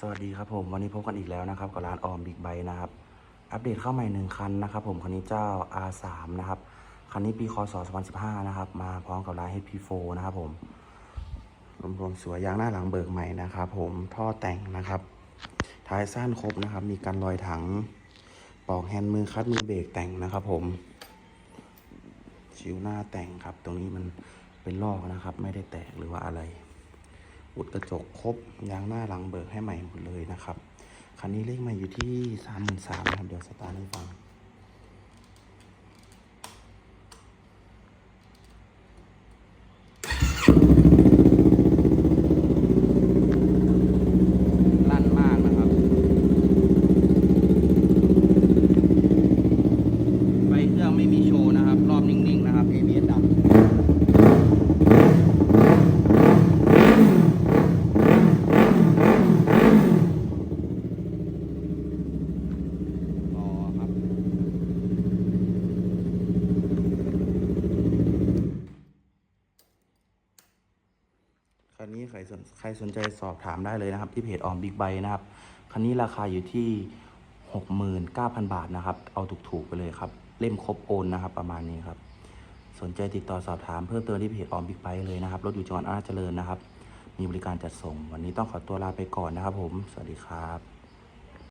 สวัสดีครับผมวันนี้พบกันอีกแล้วนะครับกับร้านออมบิ๊กไบนะครับ อัปเดตเข้าใหม่หนึ่งคันนะครับผมคันนี้เจ้า R3 นะครับ คันนี้ปีคศ2015 นะครับ มาพร้อมกับร้าน HP4 นะครับผมรวมๆสวยยางหน้าหลังเบิกใหม่นะครับผมท่อแต่งนะครับ ท้ายสั้นครบนะครับ มีการรอยถังปอกแฮนด์มือคัดมือเบรกแต่งนะครับ ผมชิวหน้าแต่งครับ ตรงนี้มันเป็นลอกนะครับ ไม่ได้แตกหรือว่าอะไร อุดกระจกครบยางหน้าหลังเบิกให้ใหม่หมดเลยนะครับ คันนี้เลขใหม่อยู่ที่สามหมื่นสามนะครับ เดี๋ยวสตาร์ทให้ฟัง ลั่นมากนะครับ ไฟเครื่องไม่มีโชว์นะครับ รอบนิ่งๆนะครับ ABS ดับ รอครับ คันนี้ใครสนใครสนใจสอบถามได้เลยนะครับ ที่เพจออมบิ๊กไบนะครับ คันนี้ราคาอยู่ที่ 69,000 บาทนะครับ เอาถูกๆไปเลยครับ เล่มครบโอนนะครับ ประมาณนี้ครับ สนใจติดต่อสอบถามเพิ่มเติมที่เพจออมบิ๊กไบเลยนะครับ รถอยู่จังหวัดอำนาจเจริญนะครับ มีบริการจัดส่ง วันนี้ต้องขอตัวลาไปก่อนนะครับผม สวัสดีครับ